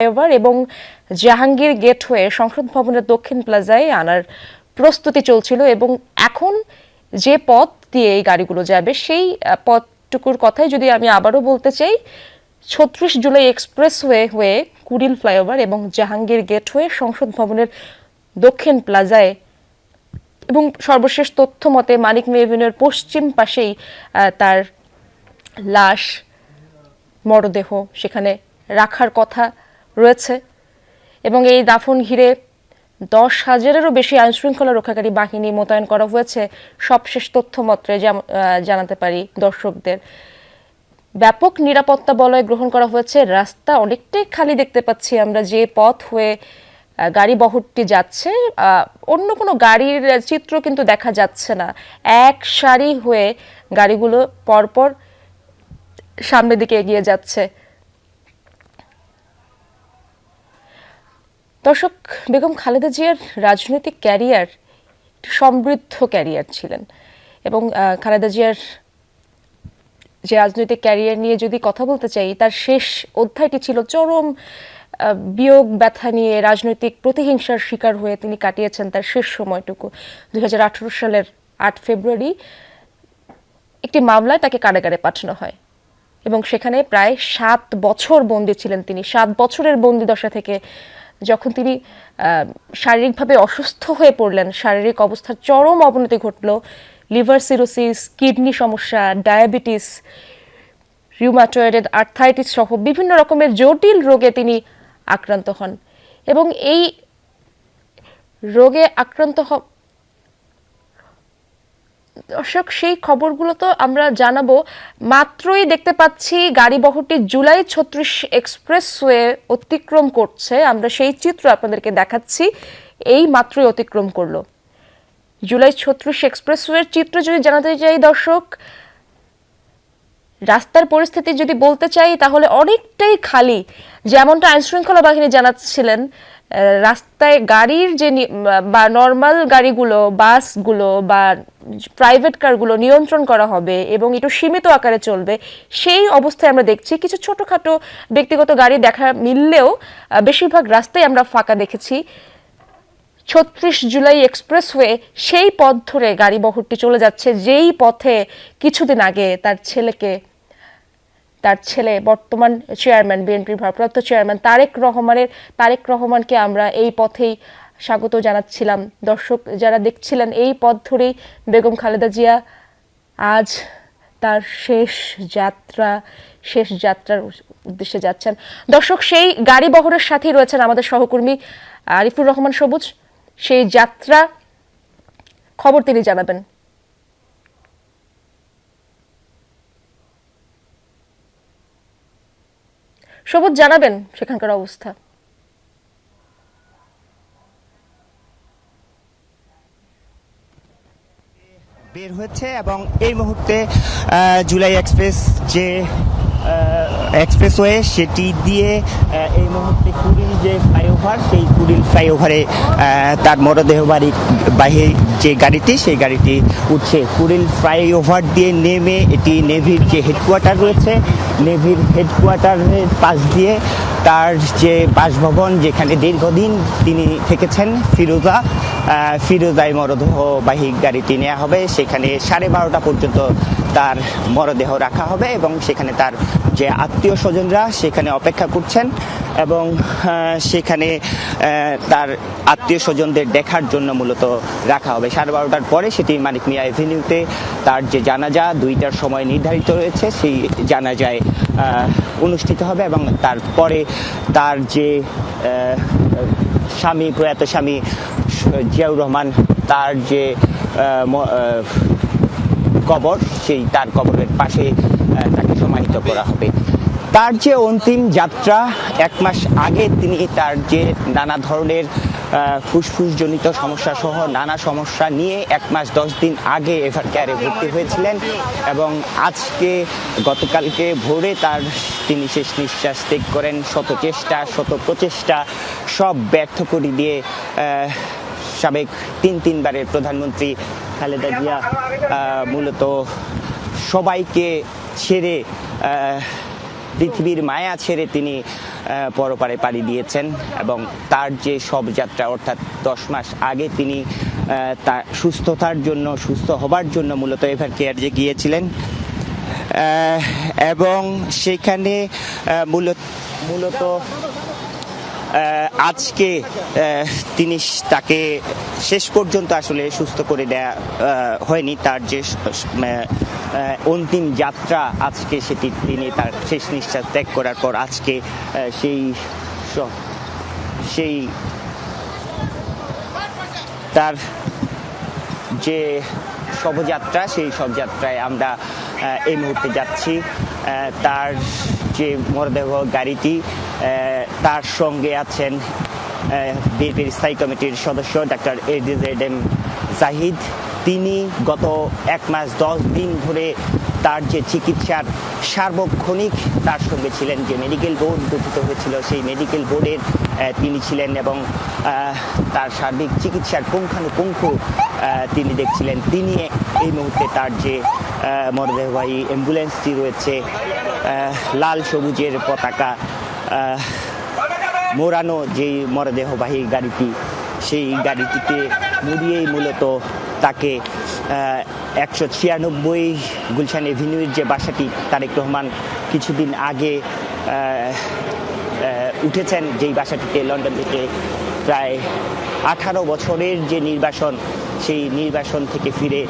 Flyover এবং Jahangir gate হয়ে সংসদ ভবনের দক্ষিণ প্লাজায় আনার প্রস্তুতি চলছিল এবং এখন যে পথ দিয়ে এই গাড়িগুলো যাবে, সেই পথটুকুর কথাই যদি আমি আবারও বলতে চাই, ছত্রিশ জুলাই এক্সপ্রেসওয়ে হয়ে কুড়িল ফ্লাইওভার এবং জাহাঙ্গীর গেট হয়ে সংসদ ভবনের দক্ষিণ প্লাজায় এবং সর্বশেষ তথ্য মতে মানিক মেভিনের পশ্চিম পাশেই তার লাশ, মরদেহ সেখানে রাখার কথা রয়েছে। এবং এই দাফন ঘিরে দশ হাজারেরও বেশি আইনশৃঙ্খলা রক্ষাকারী বাহিনী মোতায়েন করা হয়েছে। সবশেষ তথ্য মত্রে জানাতে পারি দর্শকদের। ব্যাপক নিরাপত্তা বলয় গ্রহণ করা হয়েছে। রাস্তা অনেকটাই খালি দেখতে পাচ্ছি আমরা। যে পথ হয়ে গাড়ি বহরটি যাচ্ছে অন্য কোনো গাড়ির চিত্র কিন্তু দেখা যাচ্ছে না। এক সারি হয়ে গাড়িগুলো পরপর সামনের দিকে এগিয়ে যাচ্ছে। দর্শক, বেগম খালেদা জিয়ার রাজনৈতিক ক্যারিয়ার সমৃদ্ধ ক্যারিয়ার ছিলেন এবং খালেদা জিয়ার যে রাজনৈতিক ক্যারিয়ার নিয়ে যদি কথা বলতে চাই, তার শেষ অধ্যায়টি ছিল চরম বিয়োগ ব্যথা নিয়ে রাজনৈতিক প্রতিহিংসার শিকার হয়ে তিনি কাটিয়েছেন তার শেষ সময়টুকু। দু হাজার আঠারো সালের আট ফেব্রুয়ারি একটি মামলায় তাকে কারাগারে পাঠানো হয় এবং সেখানে প্রায় সাত বছর বন্দি ছিলেন তিনি। সাত বছরের বন্দি দশা থেকে যখন তিনি শারীরিকভাবে অসুস্থ হয়ে পড়লেন, শারীরিক অবস্থার চরম অবনতি ঘটল, লিভার সিরোসিস, কিডনি সমস্যা, ডায়াবেটিস রিউমাটয়েডেড আর্থাইটিস সহ বিভিন্ন রকমের জটিল রোগে তিনি আক্রান্ত হন। এবং এই রোগে আক্রান্ত দর্শক, সেই খবরগুলো তো আমরা জানাব। মাত্রই দেখতে পাচ্ছি গাড়ি বহরটি জুলাই ছত্রিশ এক্সপ্রেসওয়ে অতিক্রম করছে। আমরা সেই চিত্র আপনাদেরকে দেখাচ্ছি। এই মাত্রই অতিক্রম করল। জুলাই ছত্রিশ এক্সপ্রেস এক্সপ্রেসওয়ের চিত্র যদি জানাতে চাই দর্শক, রাস্তার পরিস্থিতি যদি বলতে চাই, তাহলে অনেকটাই খালি। যেমনটা আইনশৃঙ্খলা বাহিনী জানাচ্ছিলেন রাস্তায় গাড়ির যে বা নর্মাল গাড়িগুলো, বাসগুলো বা প্রাইভেট কারগুলো নিয়ন্ত্রণ করা হবে এবং একটু সীমিত আকারে চলবে, সেই অবস্থায় আমরা দেখছি কিছু ছোটোখাটো ব্যক্তিগত গাড়ি দেখা মিললেও বেশিরভাগ রাস্তায় আমরা ফাঁকা দেখেছি। ছত্রিশ জুলাই এক্সপ্রেসওয়ে সেই পথ ধরে গাড়ি বহরটি চলে যাচ্ছে, যেই পথে কিছুদিন আগে তার ছেলেকে তার ছেলে, বর্তমান চেয়ারম্যান বিএনপির ভারপ্রাপ্ত চেয়ারম্যান তারেক রহমানের, তারেক রহমানকে আমরা এই পথেই স্বাগত জানাচ্ছিলাম। দর্শক যারা দেখছিলেন এই পথ ধরেই বেগম খালেদা জিয়া, আজ তার শেষ যাত্রা, শেষ যাত্রার উদ্দেশ্যে যাচ্ছেন। দর্শক, সেই গাড়ি বহরের সাথেই রয়েছেন আমাদের সহকর্মী আরিফুর রহমান সবুজ। সেই যাত্রা খবর তিনি জানাবেন। সবুজ জানাবেন সেখানকার অবস্থা। বের হয়েছে এবং এই মুহূর্তে জুলাই এক্সপ্রেস যে এক্সপ্রেসওয়ে সেটি দিয়ে এই মুহূর্তে কুড়িল যে ফ্লাইওভার, সেই কুড়িল ফ্লাইওভারে তার মরদেহ বাড়ির বাহির যে গাড়িটি, সেই গাড়িটি উঠছে। কুড়িল ফ্লাইওভার দিয়ে নেমে এটি নেভির যে হেডকোয়ার্টার রয়েছে, নেভির হেডকোয়ার্টারের পাশ দিয়ে তার যে বাসভবন যেখানে দীর্ঘদিন তিনি থেকেছেন, ফিরোজা ফিরোজায় মরদেহবাহী গাড়িটি নেওয়া হবে। সেখানে সাড়ে বারোটা পর্যন্ত তার মরদেহ রাখা হবে এবং সেখানে তার যে আত্মীয় স্বজনরা সেখানে অপেক্ষা করছেন। এবং সেখানে তার আত্মীয় স্বজনদের দেখার জন্য মূলত রাখা হবে। সাড়ে বারোটার পরে সেটি মানিক মিয়া এভিনিউতে তার যে জানাজা, দুইটার সময় নির্ধারিত রয়েছে, সেই জানাজায় অনুষ্ঠিত হবে এবং তারপরে তার যে স্বামী, প্রয়াত স্বামী, জিয়াউর রহমান, তার যে কবর, সেই তার কবরের পাশে তাকে সমাহিত করা হবে। তার যে অন্তিম যাত্রা এক মাস আগে তিনি তার যে নানা ধরনের ফুসফুসজনিত সমস্যা সহ নানা সমস্যা নিয়ে এক মাস দশ দিন আগে এভার কেয়ারে ভর্তি হয়েছিলেন এবং আজকে গতকালকে ভোরে তার তিনি শেষ নিঃশ্বাস ত্যাগ করেন। শত চেষ্টা, শত প্রচেষ্টা, সব ব্যর্থ করে দিয়ে সাবেক তিন তিনবারের প্রধানমন্ত্রী খালেদা জিয়া মূলত সবাইকে ছেড়ে পৃথিবীর মায়া ছেড়ে তিনি পরপারে পাড়ি দিয়েছেন এবং তার যে সব যাত্রা, অর্থাৎ দশ মাস আগে তিনি তার সুস্থতার জন্য, সুস্থ হবার জন্য মূলত এভার কেয়ার যে গিয়েছিলেন এবং সেখানে মূলত মূলত আজকে তিনি তাকে শেষ পর্যন্ত আসলে সুস্থ করে দেয়া হয়নি। তার যে অন্তিম যাত্রা আজকে সেটি তিনি তার শেষ নিঃশ্বাস ত্যাগ করার পর আজকে সেই সেই তার যে শবযাত্রা, সেই শবযাত্রায় আমরা এই মুহূর্তে যাচ্ছি। তার যে মরদেহ গাড়িটি তার সঙ্গে আছেন বিএনপির স্থায়ী কমিটির সদস্য ডাক্তার এডিজেড এম জাহিদ। তিনি গত এক মাস দশ দিন ধরে তার যে চিকিৎসার সার্বক্ষণিক তার সঙ্গে ছিলেন, যে মেডিকেল বোর্ড গঠিত হয়েছিল, সেই মেডিকেল বোর্ডের তিনি ছিলেন এবং তার সার্বিক চিকিৎসার পুঙ্খানুপুঙ্খ তিনি দেখছিলেন। তিনি এই মুহূর্তে তার যে মরদেহবাহী অ্যাম্বুলেন্সটি রয়েছে লাল সবুজের পতাকা মোড়ানো যেই মরদেহবাহী গাড়িটি, সেই গাড়িটিতে মুড়িয়েই মূলত তাকে একশো ছিয়ানব্বই গুলশান এভিনিউর যে বাসাটি তারেক রহমান কিছুদিন আগে উঠেছেন, যেই বাসাটিতে লন্ডন থেকে প্রায় আঠারো বছরের যে নির্বাসন, সেই নির্বাসন থেকে ফিরে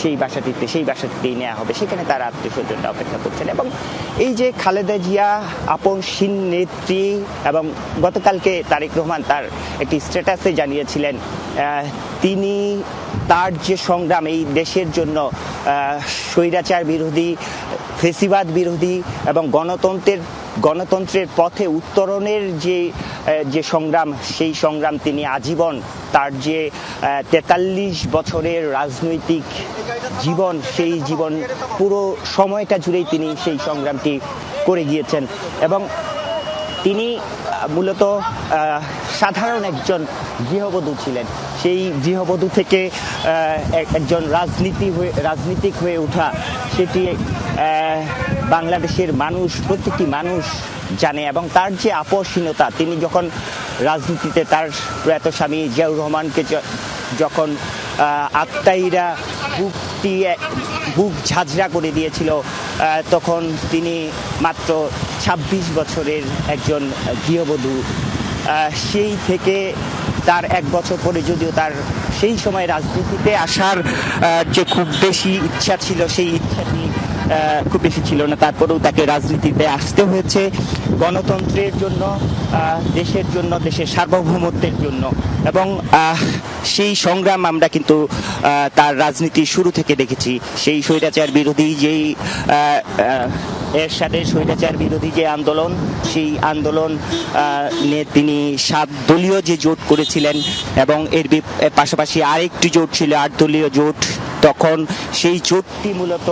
সেই বাসাটিতে, সেই বাসাটিতেই নেওয়া হবে। সেখানে তার আত্মীয় স্বজনরা অপেক্ষা করছেন এবং এই যে খালেদা জিয়া আপনসীন নেত্রী এবং গতকালকে তারেক রহমান তার একটি স্ট্যাটাসে জানিয়েছিলেন তিনি তার যে সংগ্রাম, এই দেশের জন্য স্বৈরাচার বিরোধী, ফেসিবাদ বিরোধী এবং গণতন্ত্রের গণতন্ত্রের পথে উত্তরণের যে যে সংগ্রাম, সেই সংগ্রাম তিনি আজীবন তার যে তেতাল্লিশ বছরের রাজনৈতিক জীবন, সেই জীবন, পুরো সময়টা জুড়েই তিনি সেই সংগ্রামটি করে গিয়েছেন। এবং তিনি মূলত সাধারণ একজন গৃহবধূ ছিলেন। সেই গৃহবধূ থেকে এক- একজন রাজনীতি হয়ে রাজনীতিক হয়ে ওঠা, সেটি বাংলাদেশের মানুষ প্রত্যেকটি মানুষ জানে এবং তার যে আপসহীনতা, তিনি যখন রাজনীতিতে তার প্রয়াত স্বামী জিয়াউর রহমানকে যখন আত্মাইরা বুকটি বুক ঝাঁঝরা করে দিয়েছিল তখন তিনি মাত্র ২৬ বছরের একজন গৃহবধূ সেই থেকে তার এক বছর পরে যদিও তার সেই সময় রাজনীতিতে আসার যে খুব বেশি ইচ্ছা ছিল, সেই ইচ্ছাটি খুব বেশি ছিল না। তারপরেও তাকে রাজনীতিতে আসতে হয়েছে। গণতন্ত্রের জন্য দেশের জন্য দেশের সার্বভৌমত্বের জন্য। এবং সেই সংগ্রাম আমরা কিন্তু তার রাজনীতি শুরু থেকে দেখেছি। সেই স্বৈরাচার বিরোধী যেই আহ, এরশাদের স্বৈরাচার বিরোধী যে আন্দোলন সেই আন্দোলন নিয়ে তিনি সাত দলীয় যে জোট করেছিলেন এবং এর এর পাশাপাশি আরেকটি জোট ছিল আট দলীয় জোট তখন সেই জোটটি মূলত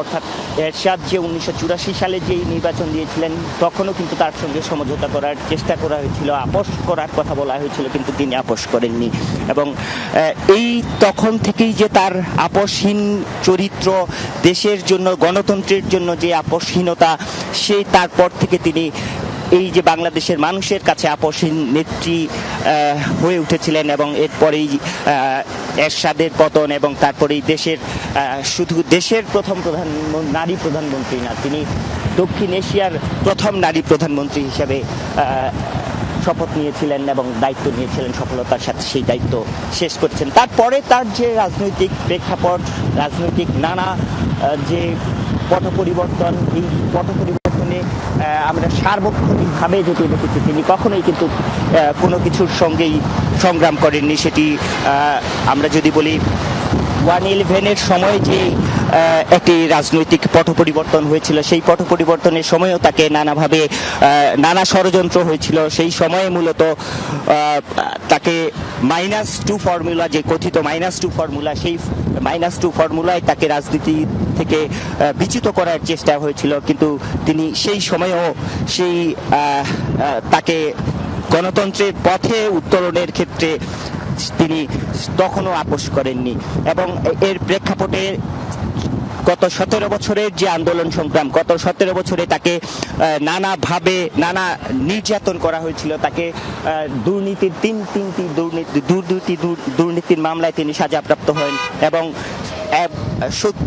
অর্থাৎ এরশাদ যে উনিশশো চুরাশি সালে যেই নির্বাচন দিয়েছিলেন, তখনও কিন্তু তার সঙ্গে সমঝোতা করার চেষ্টা করা হয়েছিল, আপোষ করার কথা বলা হয়েছিল, কিন্তু তিনি আপোষ করেননি। এবং এই তখন থেকেই যে তার আপোষহীন চরিত্র, দেশের জন্য, গণতন্ত্রের জন্য যে আপোষহীনতা, সেই তারপর থেকে তিনি এই যে বাংলাদেশের মানুষের কাছে আপসহীন নেত্রী হয়ে উঠেছিলেন এবং এরপরেই এরশাদের পতন এবং তারপরেই দেশের শুধু দেশের প্রথম প্রধান নারী প্রধানমন্ত্রী না, তিনি দক্ষিণ এশিয়ার প্রথম নারী প্রধানমন্ত্রী হিসেবে শপথ নিয়েছিলেন এবং দায়িত্ব নিয়েছিলেন সফলতার সাথে, সেই দায়িত্ব শেষ করছেন। তারপরে তার যে রাজনৈতিক প্রেক্ষাপট, রাজনৈতিক নানা যে পট পরিবর্তন এই পট পরিবর্তনে আমরা সার্বক্ষণিকভাবে যদি দেখেছি তিনি কখনোই কিন্তু কোনো কিছুর সঙ্গেই সংগ্রাম করেননি, সেটি আমরা যদি বলি ওয়ান ইলেভেনের সময় যে একটি রাজনৈতিক পট পরিবর্তন হয়েছিল সেই পট পরিবর্তনের সময়ও তাকে নানাভাবে নানা ষড়যন্ত্র হয়েছিল। সেই সময়ে মূলত তাকে মাইনাস টু ফর্মুলা যে কথিত মাইনাস টু ফর্মুলা সেই মাইনাস টু ফর্মুলায় তাকে রাজনীতি থেকে আহ, বিচ্যুত করার চেষ্টা হয়েছিল। কিন্তু তিনি সেই সময়েও সেই তাকে গণতন্ত্রের পথে উত্তরণের ক্ষেত্রে তিনি তখনও আপোষ করেননি। এবং এর প্রেক্ষাপটে গত সতেরো বছরের যে আন্দোলন সংগ্রাম, গত সতেরো বছরে তাকে নানাভাবে, নানা নির্যাতন করা হয়েছিল। তাকে দুর্নীতির তিন, তিনটি দুর্নীতি দুর্নীতি, দুর্নীতির মামলায় তিনি সাজাপ্রাপ্ত হন এবং